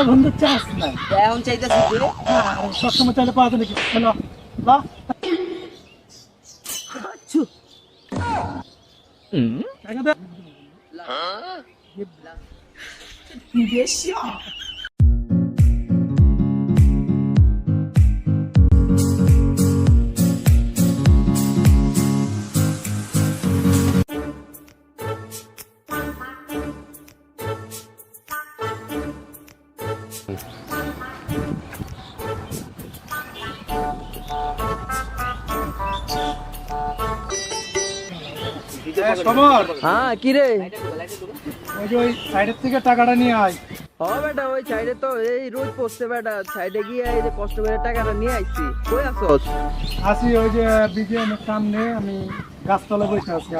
তো বন্ধু চাস নাই। এখন চাইতেছি হ্যাঁ সবসময় চাইলে পাওয়া যায় নাকি? হ্যালো বা চু। টাকা দে এ, সমর! হ্যাঁ কি রে? ওই সাইডের থেকে টাকাটা নিয়ে আয়। ও বেটা ওই সাইডে তো এই রোজ বেটা। সাইডে গিয়ে এই যে কষ্ট করে টাকাটা নিয়ে আইছি। কই আছস? আসি ওই যে বিজেএমের সামনে আমি গাছতলা বসে আছি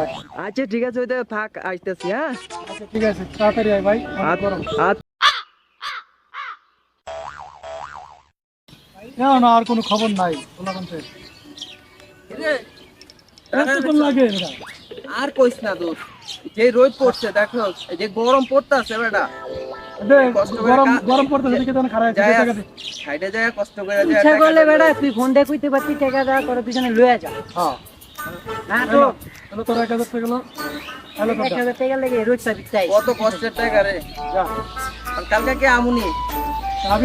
আচ্ছা ঠিক আছে ওইটা থাক আসতেছি হ্যাঁ? আচ্ছা ঠিক আছে তাড়াতাড়ি আয় ভাই আচ্ছা। কেন না আর কোনো খবর নাই। বলা এতক্ষণ লাগে? আর কইস না দোষ। যে রোদ পড়ছে দেখো যে গরম পড়তাছে বেটা। দে, কষ্ট করে গরম গরম পড়তেছে দেখে তখন খারাপ যায় সাইডে যায় কষ্ট করে যায় ইচ্ছা করলে বেটা তুই ফোন দিয়ে কইতে পারতি টাকা দেওয়া করে পিছনে লয়ে যা। হ্যাঁ। না তো। হ্যালো হ্যালো তোর এক হাজার টাকা গেলো। হ্যালো এক হাজার টাকা লেগে রোজ সার্ভিস চাই কত কষ্টের টাকা রে। যা। কালকে কি আমুনি?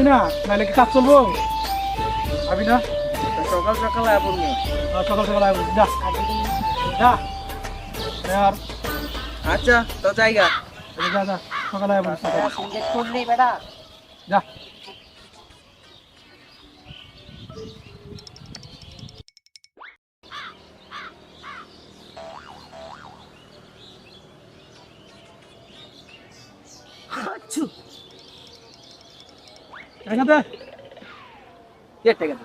না নাহলে কি কাজ চলবো? আবি না সকাল সকাল আমুনি আর সকাল সকাল আবি যা যা আর আচ্ছা তো জায়গা এই যা যা সকালে আবি সকালে সিনজেট করলি বেটা যা টাকা দে কে টাকা।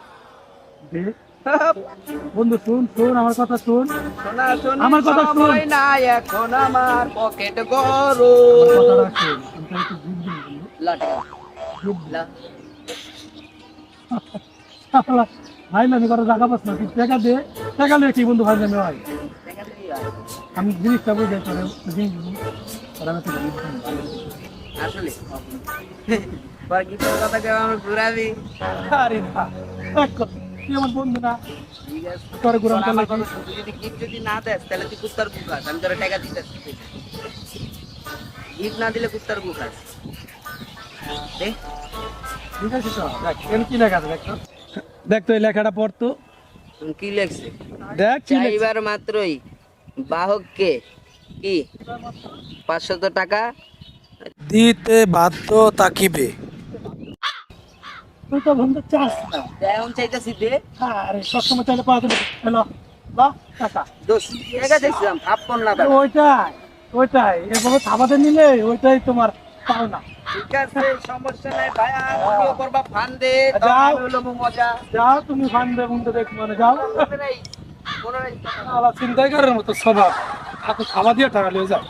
বন্ধু শুন শুন আমার কথা শুন। শোনা শোনা আমার কথা শোন। নাই এখন আমার পকেট গরম আমি টাকা ভাই আমি কথা জায়গা পাস না টাকা দে। টাকা নিয়ে কি বন্ধু ভাই আমি ভাই টাকা। আমি জিনিসটা বুঝে তোরে জিনিস আসলে। পর কি কথা কেউ আমি ঘুরাবি? আরে না এক কথা তুই আমার বন্ধু না। ঠিক আছে। তোর ঘুরাম তোর আমার চালাই কথা শুন, তুই যদি gift যদি না দেস তাহলে তুই কুত্তার বুকাস আমি তোর টাকা দিতেছি গিফট না দিলে কুত্তার বুকাস দে। ঠিক আছে তো দেখ এখানে কি লেখা দেখ তো। দেখ তো এই লেখাটা পড়তো কি লেখছে? দেখ কি চাইবার মাত্রই বাহককে কি? পাঁচশত টাকা দিতে বাধ্য তাকিবে। তুই তো বন্ধু চাস না। এখন চাইতেছি দে। আরে সবসময় চাইলে পাওয়া যাবে। হ্যালো বা টাকা দোষ টাকা দেখছিলাম আপন না ওইটাই ওইটাই এভাবে থাবাতে নিলে ওইটাই তোমার পাও না ঠিক আছে সমস্যা নাই ভাইয়া তুমিও করবা ফান দে যাও। হলো মজা যাও তুমি ফান্ডে বন্ধু দেখ মানে যাও। কোনো। চিন্তাই করার মতো স্বভাব। আপনি খাওয়া দিয়ে টাকা নিয়ে যাও।